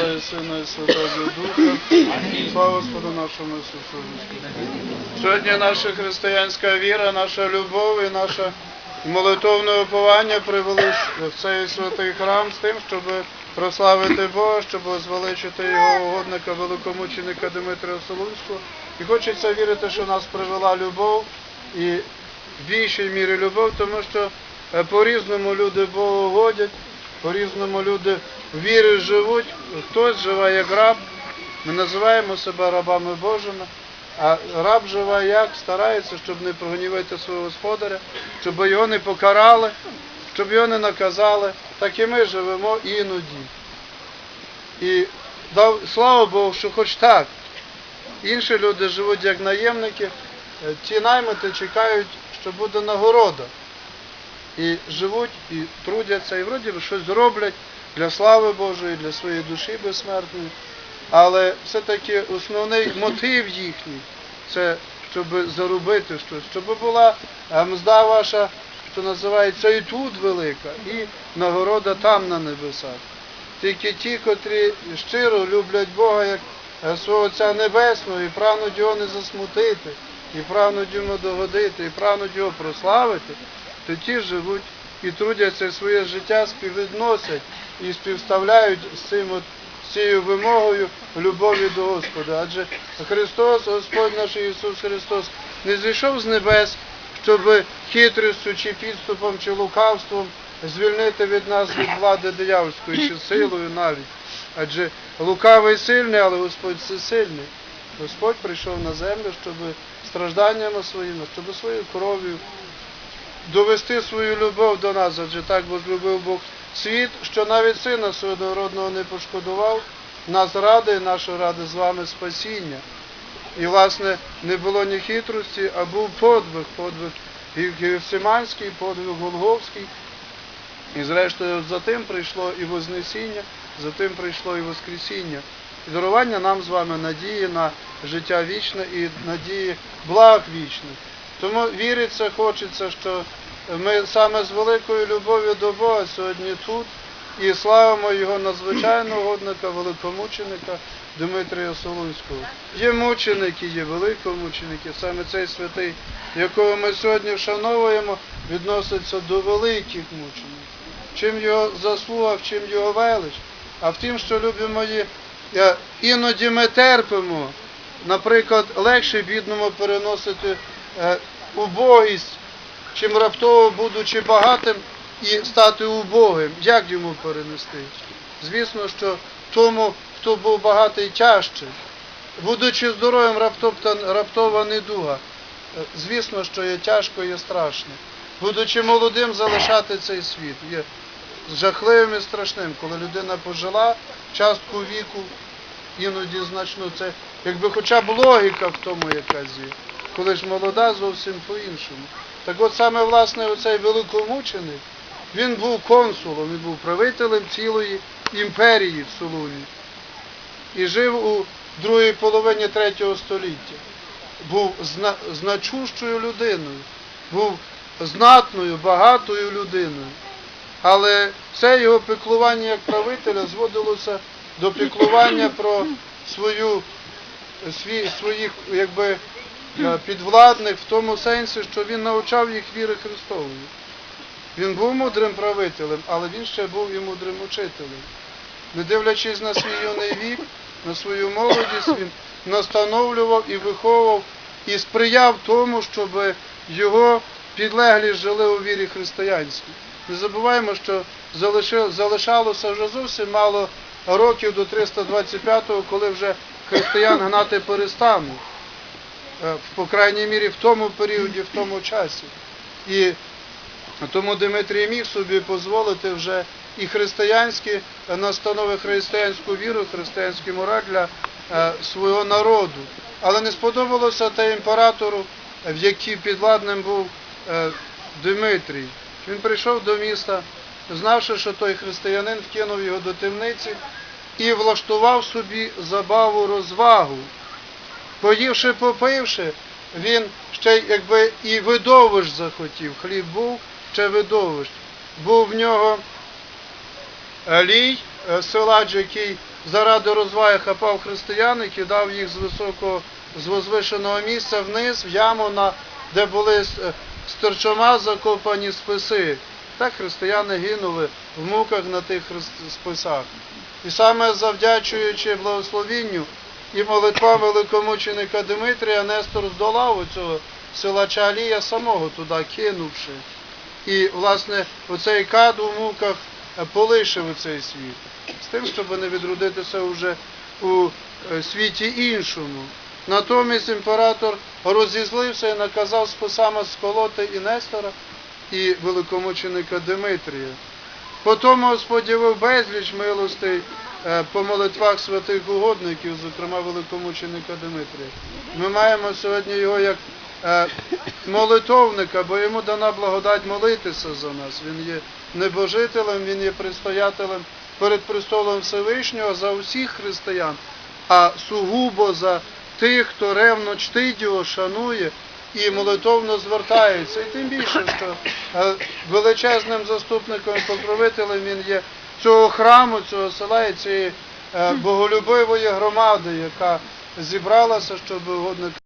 Отця і Сина і Святого Духа. Слава Господу нашому Ісусу Христу. Сьогодні наша християнська віра, наша любов і наше молитовне уповання привели в цей святий храм з тим, щоб прославити Бога, щоб звеличити його угодника, великомученика Дмитрія Солунського. І хочеться вірити, що нас привела любов і в більшій мірі любов, тому що е, по-різному люди Богу годять, по-різному люди в вірі живуть. Хтось живе як раб, ми називаємо себе рабами Божими, а раб живе як, старається, щоб не прогнівити свого господаря, щоб його не покарали, щоб його не наказали. Так і ми живемо іноді. І дав, слава Богу, що хоч так. Інші люди живуть як наємники, е, ті наймити чекають, що буде нагорода. І живуть, і трудяться, і вроді би щось роблять для слави Божої, для своєї душі безсмертної. Але все-таки основний мотив їхній це щоб заробити щось, щоб була е, мзда ваша, що називається і тут велика, і нагорода там на небесах. Тільки ті, котрі щиро люблять Бога як е, свого Отця Небесного і прагнуть його не засмутити, і прагнуть йому догодити, і прагнуть його прославити, то ті живуть і трудяться своє життя, співвідносять і співставляють з цим от, цією вимогою любові до Господа. Адже Христос, Господь наш Ісус Христос, не зійшов з небес, щоб хитрістю чи підступом, чи лукавством звільнити від нас від влади диявольської, чи силою навіть. Адже лукавий сильний, але Господь всесильний. Господь прийшов на землю, щоб стражданнями своїми, щоб своєю кров'ю довести свою любов до нас, адже так возлюбив Бог світ, що навіть сина свого народного не пошкодував, нас ради, і наша ради з вами спасіння. І, власне, не було ні хитрості, а був подвиг, подвиг Гефсиманський, подвиг Голговський. І зрештою за тим прийшло і Вознесіння, за тим прийшло і Воскресіння. І дарування нам з вами надії на життя вічне і надії благ вічних. Тому віриться, хочеться, що ми саме з великою любов'ю до Бога сьогодні тут і славимо його надзвичайного годника, великомученика Дмитрія Солунського. Є мученики, є великомученики, саме цей святий, якого ми сьогодні вшановуємо, відноситься до великих мучеників. Чим його заслуга, в чим його велич, а в тім, що любі мої, е, іноді ми терпимо. Наприклад, легше бідному переносити убогість, чим раптово, будучи багатим, і стати убогим. Як йому перенести? Звісно, що тому, хто був багатий, тяжче. Будучи здоровим, раптова недуга. Е, Звісно, що є тяжко, є страшно. Будучи молодим, залишати цей світ є жахливим і страшним, коли людина пожила частку віку, іноді значно це, якби хоча б логіка в тому якась є. Коли ж молода, зовсім по-іншому. Так от саме власне оцей великомученик, він був консулом, він був правителем цілої імперії в Солуні. І жив у другій половині третього століття. Був зна- значущою людиною, був знатною, багатою людиною. Але це його піклування як правителя зводилося до піклування про свою, свій, своїх якби, підвладних в тому сенсі, що він навчав їх віри Христової. Він був мудрим правителем, але він ще був і мудрим учителем. Не дивлячись на свій юний вік, на свою молодість, він настановлював і виховував і сприяв тому, щоб його підлеглі жили у вірі християнській. Не забуваємо, що залишалося вже зовсім мало років до 325-го, коли вже християн гнати перестануть. Е, По крайній мірі в тому періоді, в тому часі. І тому Дмитрій міг собі дозволити вже і християнські е, настанови, християнську віру, християнський мораль для е, свого народу. Але не сподобалося те імператору, в який підвладним був Дмитрій. Він прийшов до міста, знавши, що той християнин вкинув його до темниці і влаштував собі забаву розвагу. Поївши, попивши, він ще якби і видовищ захотів. Хліб був, ще видовищ. Був в нього Лій, е, силач, який заради розваги хапав християн і кидав їх з високого, з возвишеного місця вниз, в яму, на, де були е, стерчома закопані списи. Так християни гинули в муках на тих списах. І саме завдячуючи благословінню і молитвам великомученика Димитрія, Нестор здолав оцього силача Алія самого туди кинувши. І, власне, оцей кад у муках е, полишив цей світ. З тим, щоб не відродитися вже у е, світі іншому. Натомість імператор розізлився і наказав списами сколоти і Нестора, і великомученика Димитрія. Потім Господь явив безліч милостей по молитвах святих угодників, зокрема великомученика Димитрія. Ми маємо сьогодні його як е, молитовника, бо йому дана благодать молитися за нас. Він є небожителем, він є предстоятелем перед престолом Всевишнього за усіх християн, а сугубо за тих, хто ревно чтить його, шанує і молитовно звертається. І тим більше, що е, величезним заступником і покровителем він є цього храму, цього села і цієї е, боголюбивої громади, яка зібралася, щоб угодник